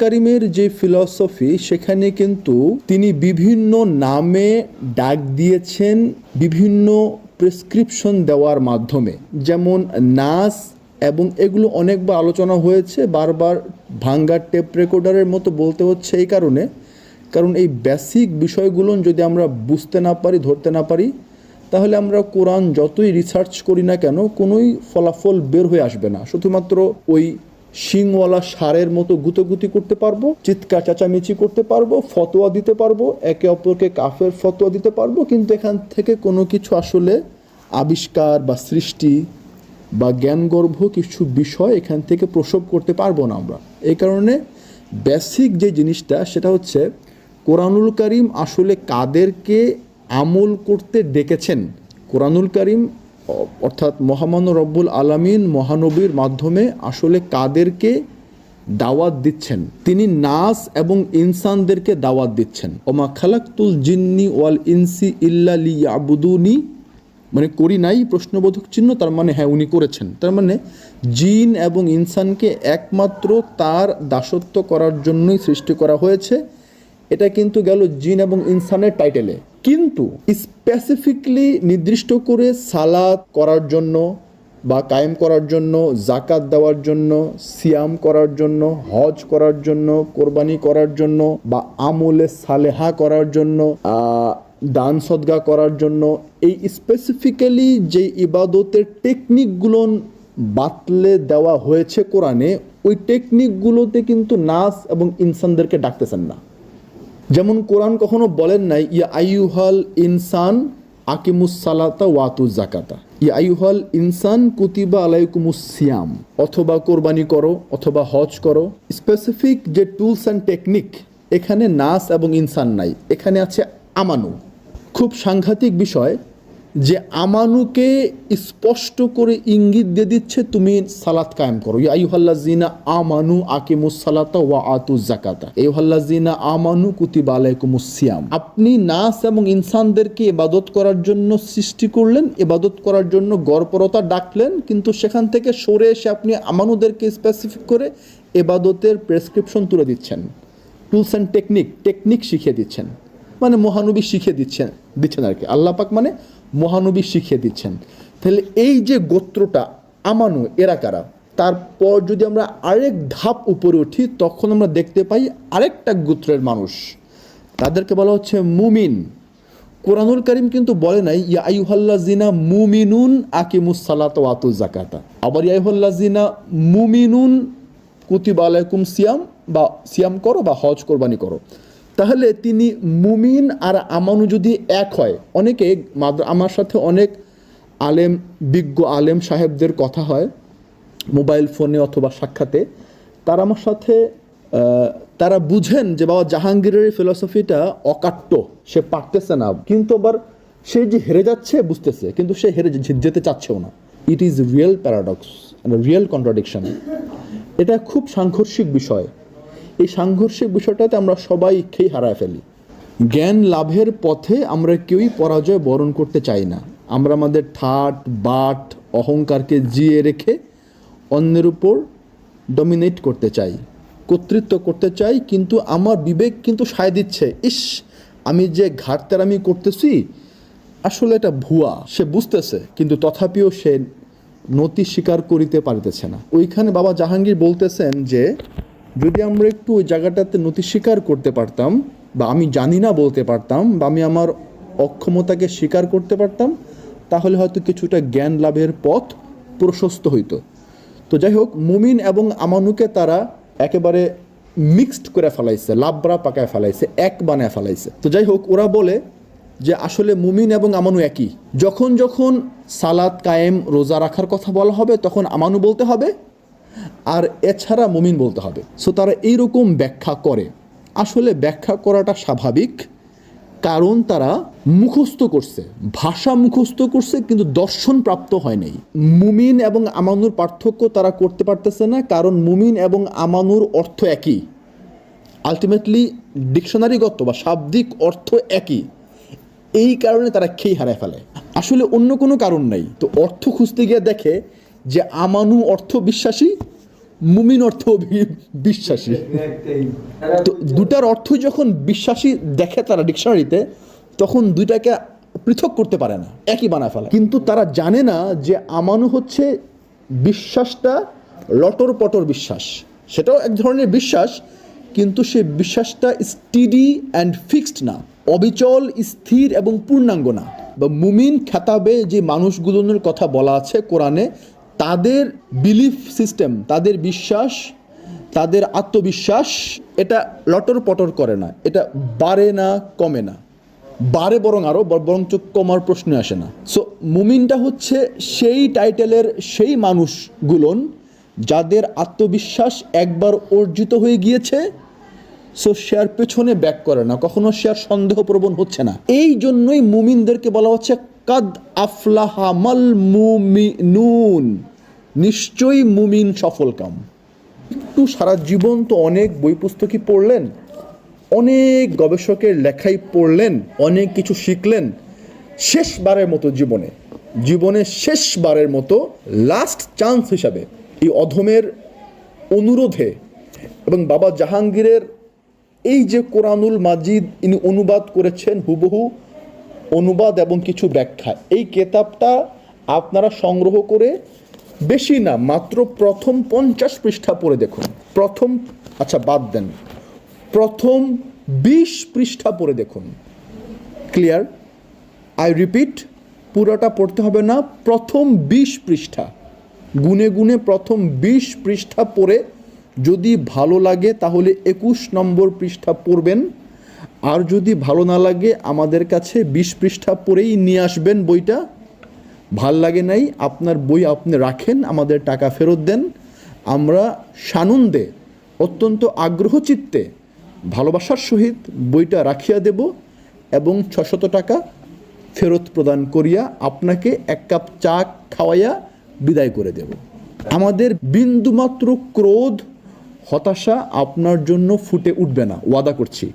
কারিমের যে ফিলসফি, সেখানে কিন্তু তিনি বিভিন্ন নামে ডাক দিয়েছেন, বিভিন্ন প্রেসক্রিপশন দেওয়ার মাধ্যমে। যেমন নাস, এবং এগুলো অনেকবার আলোচনা হয়েছে, বারবার ভাঙ্গার টেপ রেকর্ডারের মতো বলতে হচ্ছে এই কারণে। কারণ এই বেসিক বিষয়গুলো যদি আমরা বুঝতে না পারি, ধরতে না পারি, তাহলে আমরা কোরআন যতই রিসার্চ করি না কেন, কোনোই ফলাফল বের হয়ে আসবে না। শুধুমাত্র ওই শিংওয়ালা সারের মতো গুতগুতি করতে পারব, চিৎকার চেঁচামেচি করতে পারব, ফতোয়া দিতে পারব, একে অপরকে কাফের ফতোয়া দিতে পারব, কিন্তু এখান থেকে কোনো কিছু আসলে আবিষ্কার বা সৃষ্টি বা জ্ঞানগর্ভ কিছু বিষয় এখান থেকে প্রসব করতে পারব না আমরা। এই কারণে বেসিক যে জিনিসটা, সেটা হচ্ছে কোরআনুল করিম আসলে কাদেরকে আমল করতে ডেকেছেন? কোরআনুল করিম অর্থাৎ মহামান্য রব্বুল আলামিন মহানবীর মাধ্যমে আসলে কাদেরকে দাওয়াত দিচ্ছেন। তিনি নাস এবং ইনসানদেরকে দাওয়াত দিচ্ছেন। ওমা খালাক্তুল জিন্নি ওয়াল ইনসি ইল্লা লিয়াবুদুনি। মানে করি নাই, প্রশ্নবোধক চিহ্ন, তার মানে হ্যাঁ উনি করেছেন। তার মানে জিন এবং ইনসানকে একমাত্র তার দাসত্ব করার জন্যই সৃষ্টি করা হয়েছে। এটা কিন্তু গেল জিন এবং ইনসানের টাইটেলে। কিন্তু স্পেসিফিকলি নির্দিষ্ট করে সালাদ করার জন্য বা কায়েম করার জন্য জাকাত দেওয়ার জন্য, সিয়াম করার জন্য, হজ করার জন্য, কোরবানি করার জন্য বা আমলে সালেহা করার জন্য দান সদগা করার জন্য এই স্পেসিফিক্যালি যে ইবাদতের টেকনিকগুলো বাতলে দেওয়া হয়েছে কোরআনে, ওই টেকনিকগুলোতে কিন্তু নাস এবং ইনসানদেরকে ডাকতেছেন না। যেমন কোরআন কখনো বলেন নাই, ইয়া আইহল ইনসান আকিমুসালাতা ওয়াতু জাকাতা ইয়া আইহল ইনসান কুতিবা আলাইকুমুসিয়াম অথবা কোরবানি করো, অথবা হজ করো। স্পেসিফিক যে টুলস অ্যান্ড টেকনিক এখানে নাস এবং ইনসান নাই। এখানে আছে আমানু। খুব সাংঘাতিক বিষয় যে আমানুকে স্পষ্ট করে ইঙ্গিত দিয়ে দিচ্ছে, তুমি সালাত কায়েম করো। আইহাল্লাজিনা আমানু আকিমুস সালাতা ওয়া আতু জাকাতা এইহাল্লাজিনা আমানু কুতিবা আলাইকুমুস সিয়াম। আপনি নাস এবং ইনসানদেরকে ইবাদত করার জন্য সৃষ্টি করলেন, ইবাদত করার জন্য গর্বরতা ডাকলেন, কিন্তু সেখান থেকে সরে এসে আপনি আমানুদেরকে স্পেসিফিক করে এবাদতের প্রেসক্রিপশন তুলে দিচ্ছেন। টুলস অ্যান্ড টেকনিক টেকনিক শিখিয়ে দিচ্ছেন। মানে মহানবী শিখিয়ে দিচ্ছেন দিচ্ছেন আর কি। আল্লাহ পাক মানে মহানবী শিখিয়ে দিচ্ছেন। তাহলে এই যে গোত্রটা, আমানু, এরা কারা? তারপর যদি আমরা আরেক ধাপ উপরে উঠি, তখন আমরা দেখতে পাই আরেকটা গোত্রের মানুষ। তাদেরকে বলা হচ্ছে মুমিন। কোরআনুল করিম কিন্তু বলে নাই, ইয়া আইহাল্লা জিনা মুমিনুন আকিমুস সালাত ওয়াতু জাকাতা আবার ইয়াইহুল্লা জিনা মুমিনুন কুতিবা আলাইকুম সিয়াম বা সিয়াম করো বা হজ কোরবানি করো। তাহলে তিনি মুমিন আর আমানু যদি এক হয়, অনেকে আমার সাথে অনেক আলেম, বিজ্ঞ আলেম সাহেবদের কথা হয়, মোবাইল ফোনে অথবা সাক্ষাতে, তারা আমার সাথে তারা বুঝেন যে বাবা জাহাঙ্গীরের ফিলসফিটা অকাট্য, সে পারতেছে না। কিন্তু আবার সে যে হেরে যাচ্ছে, বুঝতেছে, কিন্তু সে হেরে যেতে চাচ্ছেও না। It is real paradox real contradiction এটা খুব সাংঘর্ষিক বিষয়। এই সাংঘর্ষিক বিষয়টাতে আমরা সবাই খেয়ে হারায় ফেলি। জ্ঞান লাভের পথে আমরা কেউই পরাজয় বরণ করতে চাই না। আমরা আমাদের ঠাট, বাট, অহংকারকে জিয়ে রেখে অন্যের উপর ডমিনেট করতে চাই, কর্তৃত্ব করতে চাই, কিন্তু আমার বিবেক কিন্তু সায় দিচ্ছে, ইস, আমি যে ঘাটতার আমি করতেছি, আসলে এটা ভুয়া, সে বুঝতেছে, কিন্তু তথাপিও সে নতি স্বীকার করিতে পারিতেছে না। ওইখানে বাবা জাহাঙ্গীর বলতেছেন যে যদি আমরা একটু ওই জায়গাটাতে নতি স্বীকার করতে পারতাম, বা আমি জানি না বলতে পারতাম, বা আমি আমার অক্ষমতাকে স্বীকার করতে পারতাম, তাহলে হয়তো কিছুটা জ্ঞান লাভের পথ প্রশস্ত হইতো। তো যাই হোক, মুমিন এবং আমানুকে তারা একেবারে মিক্সড করে ফেলাইছে লাবরা পাকায় ফেলাইছে, এক বানায় ফেলাইছে। তো যাই হোক, ওরা বলে যে আসলে মুমিন এবং আমানু একই। যখন যখন সালাদ কায়েম, রোজা রাখার কথা বলা হবে, তখন আমানু বলতে হবে আর এছাড়া মুমিন বলতে হবে। সো তারা এইরকম ব্যাখ্যা করে। আসলে ব্যাখ্যা করাটা স্বাভাবিক, কারণ তারা মুখস্থ করছে। ভাষা মুখস্থ করছে, কিন্তু দর্শন প্রাপ্ত হয় নাই। মুমিন এবং আমানুর পার্থক্য তারা করতে পারতেছে না, কারণ মুমিন এবং আমানুর অর্থ একই। আলটিমেটলি ডিকশনারিগত বা শাব্দিক অর্থ একই। এই কারণে তারা খেই হারায় ফেলে। আসলে অন্য কোনো কারণ নাই। তো অর্থ খুঁজতে গিয়ে দেখে যে আমানু অর্থ বিশ্বাসী মুমিন অর্থ বিশ্বাসী। তো দুটার অর্থ যখন বিশ্বাসী দেখে তারা ডিকশনারিতে, তখন দুইটাকে পৃথক করতে পারে না, একই বানা ফেলা। কিন্তু তারা জানে না যে আমানু হচ্ছে বিশ্বাসটা লটর পটর বিশ্বাস। সেটাও এক ধরনের বিশ্বাস, কিন্তু সে বিশ্বাসটা স্টিডি অ্যান্ড ফিক্সড না, অবিচল, স্থির এবং পূর্ণাঙ্গ না। বা মুমিন খেতাবে যে মানুষগুলোর কথা বলা আছে কোরআনে তাদের বিলিফ সিস্টেম তাদের বিশ্বাস, তাদের আত্মবিশ্বাস, এটা লটর পটর করে না, এটা বাড়ে না, কমে না। বাড়ে বরং আরও বরঞ্চ কমার প্রশ্ন আসে না। সো মুমিনটা হচ্ছে সেই টাইটেলের সেই মানুষগুলোন যাদের আত্মবিশ্বাস একবার অর্জিত হয়ে গিয়েছে সো শেয়ার পেছনে ব্যাক করে না, কখনো শেয়ার সন্দেহপ্রবণ হচ্ছে না। এই জন্যই মুমিনদেরকে বলা হচ্ছে কাদ আফলাহামাল মুমিনুন। নিশ্চয়ই মুমিন সফলকাম একটু সারা জীবন তো অনেক বই পুস্তকই পড়লেন, অনেক গবেষকের লেখাই পড়লেন, অনেক কিছু শিখলেন শেষবারের মতো জীবনে। জীবনে শেষবারের মতো লাস্ট চান্স হিসাবে এই অধমের অনুরোধে এবং বাবা জাহাঙ্গীরের এই যে কোরআনুল মাজিদ ইনি অনুবাদ করেছেন হুবহু অনুবাদ এবং কিছু ব্যাখ্যা। এই কেতাবটা আপনারা সংগ্রহ করে বেশি না, মাত্র প্রথম পঞ্চাশ পৃষ্ঠা পড়ে দেখুন। প্রথম আচ্ছা বাদ দেন। প্রথম বিশ পৃষ্ঠা পড়ে দেখুন। ক্লিয়ার? আই রিপিট, পুরোটা পড়তে হবে না, প্রথম বিশ পৃষ্ঠা। গুনে গুনে প্রথম বিশ পৃষ্ঠা পড়ে যদি ভালো লাগে তাহলে একুশ নম্বর পৃষ্ঠা পড়বেন। আর যদি ভালো না লাগে, আমাদের কাছে বিশ পৃষ্ঠা পড়েই নিয়ে আসবেন বইটা। ভালো লাগে নাই, আপনার বই আপনি রাখেন, আমাদের টাকা ফেরত দেন। আমরা সানন্দে, অত্যন্ত আগ্রহ চিত্তে, ভালোবাসার সহিত বইটা রাখিয়া দেব এবং ছশত টাকা ফেরত প্রদান করিয়া আপনাকে এক কাপ চা খাওয়াইয়া বিদায় করে দেব। আমাদের বিন্দুমাত্র ক্রোধ, হতাশা আপনার জন্য ফুটে উঠবে না, ওয়াদা করছি।